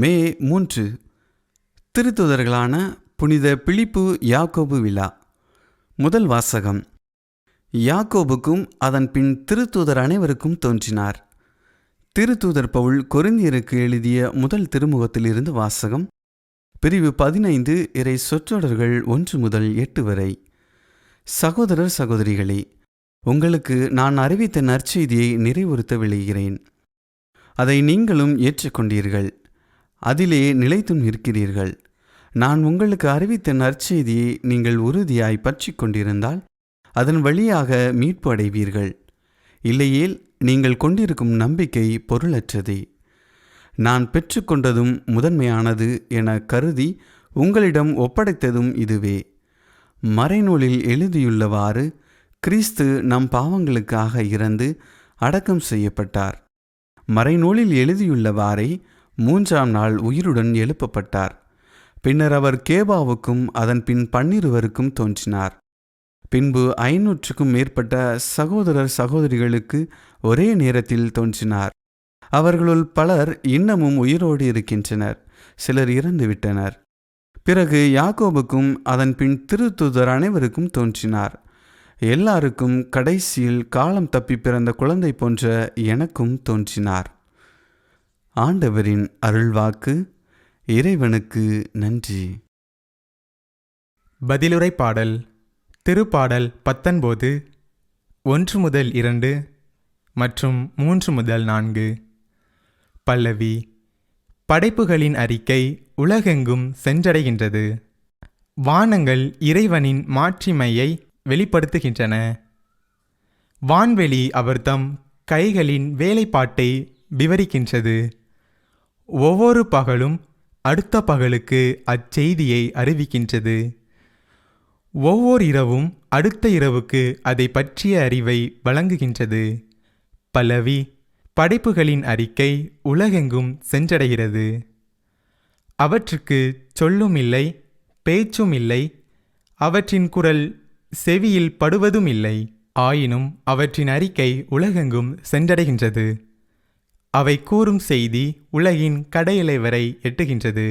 மே மூன்று திருத்துதர்களான புனித பிலிப்பு யாக்கோபு விழா. முதல் வாசகம். யாக்கோபுக்கும் அதன் பின் திருத்தூதர் அனைவருக்கும் தோன்றினார். திருத்தூதர் பவுல் கொரிந்தியருக்கு எழுதிய முதல் திருமுகத்திலிருந்து வாசகம் பிரிவு பதினைந்து இறை சொற்றொடர்கள் ஒன்று முதல் எட்டு வரை. சகோதரர் சகோதரிகளே உங்களுக்கு நான் அறிவித்த நற்செய்தியை நிறைவுறுத்த விளைகிறேன் அதை நீங்களும் ஏற்றுக்கொண்டீர்கள். அதிலே நிலைத்தும் நிற்கிறீர்கள் நான் உங்களுக்கு அறிவித்த நற்செய்தியை நீங்கள் உறுதியாய் பற்றி கொண்டிருந்தால் அதன் வழியாக மீட்பு அடைவீர்கள். இல்லையேல் நீங்கள் கொண்டிருக்கும் நம்பிக்கை பொருளற்றதே. நான் பெற்றுக்கொண்டதும் முதன்மையானது என கருதி உங்களிடம் ஒப்படைத்ததும் இதுவே. மறைநூலில் எழுதியுள்ளவாறு கிறிஸ்து நம் பாவங்களுக்காக இறந்து அடக்கம் செய்யப்பட்டார். மறைநூலில் எழுதியுள்ளவாறே மூன்றாம் நாள் உயிருடன் எழுப்பப்பட்டார். பின்னர் அவர் கேபாவுக்கும் அதன் பின் பன்னிருவருக்கும் தோன்றினார். பின்பு ஐநூற்றுக்கும் மேற்பட்ட சகோதரர் சகோதரிகளுக்கு ஒரே நேரத்தில் தோன்றினார். அவர்களுள் பலர் இன்னமும் உயிரோடு இருக்கின்றனர் சிலர் இறந்துவிட்டனர். பிறகு யாக்கோபுக்கும் அதன் பின் திருத்துதர் அனைவருக்கும் தோன்றினார். எல்லாருக்கும் கடைசியில் காலம் தப்பி பிறந்த குழந்தை போன்ற எனக்கும் தோன்றினார். ஆண்டவரின் அருள்வாக்கு இறைவனுக்கு நன்றி. பதிலுரை பாடல் திருப்பாடல் பத்தொன்பது ஒன்று முதல் இரண்டு மற்றும் மூன்று முதல் நான்கு. பல்லவி படைப்புகளின் அறிக்கை உலகெங்கும் சென்றடைகின்றது. வானங்கள் இறைவனின் மாட்சிமையை வெளிப்படுத்துகின்றன. வான்வெளி அவர்தம் கைகளின் வேலைப்பாட்டை விவரிக்கின்றது. ஒவ்வொரு பகலும் அடுத்த பகலுக்கு அச்செய்தியை அறிவிக்கின்றது. ஒவ்வொரு இரவும் அடுத்த இரவுக்கு அதை பற்றிய அறிவை வழங்குகின்றது. பல்லவி படைப்புகளின் அறிக்கை உலகெங்கும் சென்றடைகிறது. அவற்றுக்கு சொல்லும் இல்லை பேச்சும் இல்லை அவற்றின் குரல் செவியில் படுவதும் இல்லை ஆயினும் அவற்றின் அறிக்கை உலகெங்கும் சென்றடைகின்றது. அவை கூறும் செய்தி உலகின் கடையிலை வரை எட்டுகின்றது.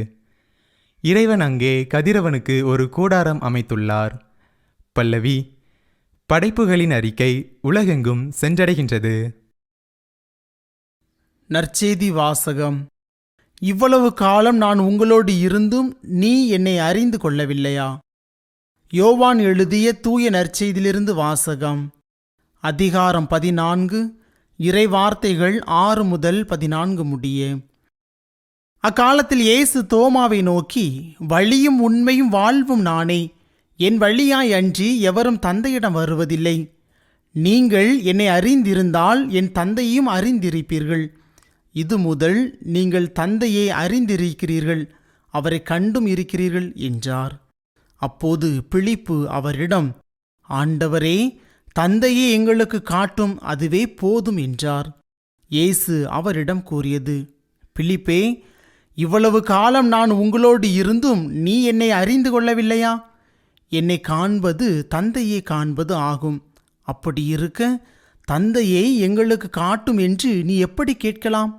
இறைவன் அங்கே கதிரவனுக்கு ஒரு கூடாரம் அமைத்துள்ளார். பல்லவி படைப்புகளின் அறிக்கை உலகெங்கும் சென்றடைகின்றது. நற்செய்தி வாசகம். இவ்வளவு காலம் நான் உங்களோடு இருந்தும் நீ என்னை அறிந்து கொள்ளவில்லையா? யோவான் எழுதிய தூய நற்செய்தியிலிருந்து வாசகம். அதிகாரம் பதினான்கு இறை வார்த்தைகள் ஆறு முதல் பதினான்கு முடிய. அக்காலத்தில் இயேசு தோமாவை நோக்கி வழியும் உண்மையும் வாழ்வும் நானே. என் வழியாய் அன்றி எவரும் தந்தையிடம் வருவதில்லை. நீங்கள் என்னை அறிந்திருந்தால் என் தந்தையும் அறிந்திருப்பீர்கள். இது முதல் நீங்கள் தந்தையை அறிந்திருக்கிறீர்கள். அவரை கண்டும் இருக்கிறீர்கள் என்றார். அப்போது பிழிப்பு அவரிடம் ஆண்டவரே தந்தையே எங்களுக்கு காட்டும் அதுவே போதும் என்றார். இயேசு அவரிடம் கூறியது பிலிப்பே இவ்வளவு காலம் நான் உங்களோடு இருந்தும் நீ என்னை அறிந்து கொள்ளவில்லையா? என்னை காண்பது தந்தையை காண்பது ஆகும். அப்படி இருக்க தந்தையை எங்களுக்கு காட்டும் என்று நீ எப்படி கேட்கலாம்?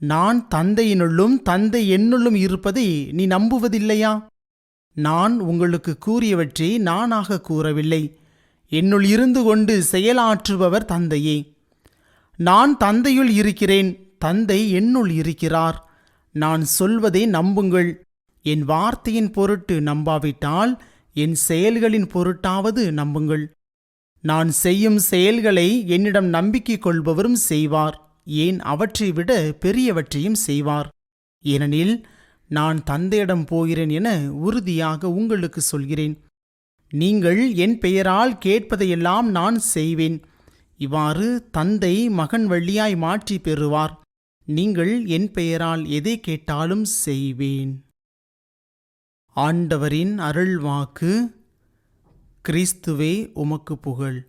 நான் தந்தையினுள்ளும் தந்தை என்னுள்ளும் இருப்பதை நீ நம்புவதில்லையா? நான் உங்களுக்கு கூறியவற்றை நானாக கூறவில்லை. என்னுள் இருந்து கொண்டு செயலாற்றுபவர் தந்தையே. நான் தந்தையுள் இருக்கிறேன் தந்தை என்னுள் இருக்கிறார். நான் சொல்வதை நம்புங்கள். என் வார்த்தையின் பொருட்டு நம்பாவிட்டால் என் செயல்களின் பொருட்டாவது நம்புங்கள். நான் செய்யும் செயல்களை என்னிடம் நம்பிக்கை கொள்பவரும் செய்வார். ஏன் அவற்றை விட பெரியவற்றையும் செய்வார். ஏனெனில் நான் தந்தையிடம் போகிறேன் என உறுதியாக உங்களுக்கு சொல்கிறேன். நீங்கள் என் பெயரால் கேட்பதையெல்லாம் நான் செய்வேன். இவ்வாறு தந்தை மகன் வழியாய் மாற்றி பெறுவார். நீங்கள் என் பெயரால் எதை கேட்டாலும் செய்வேன். ஆண்டவரின் அருள்வாக்கு கிறிஸ்துவே உமக்கு புகழ்.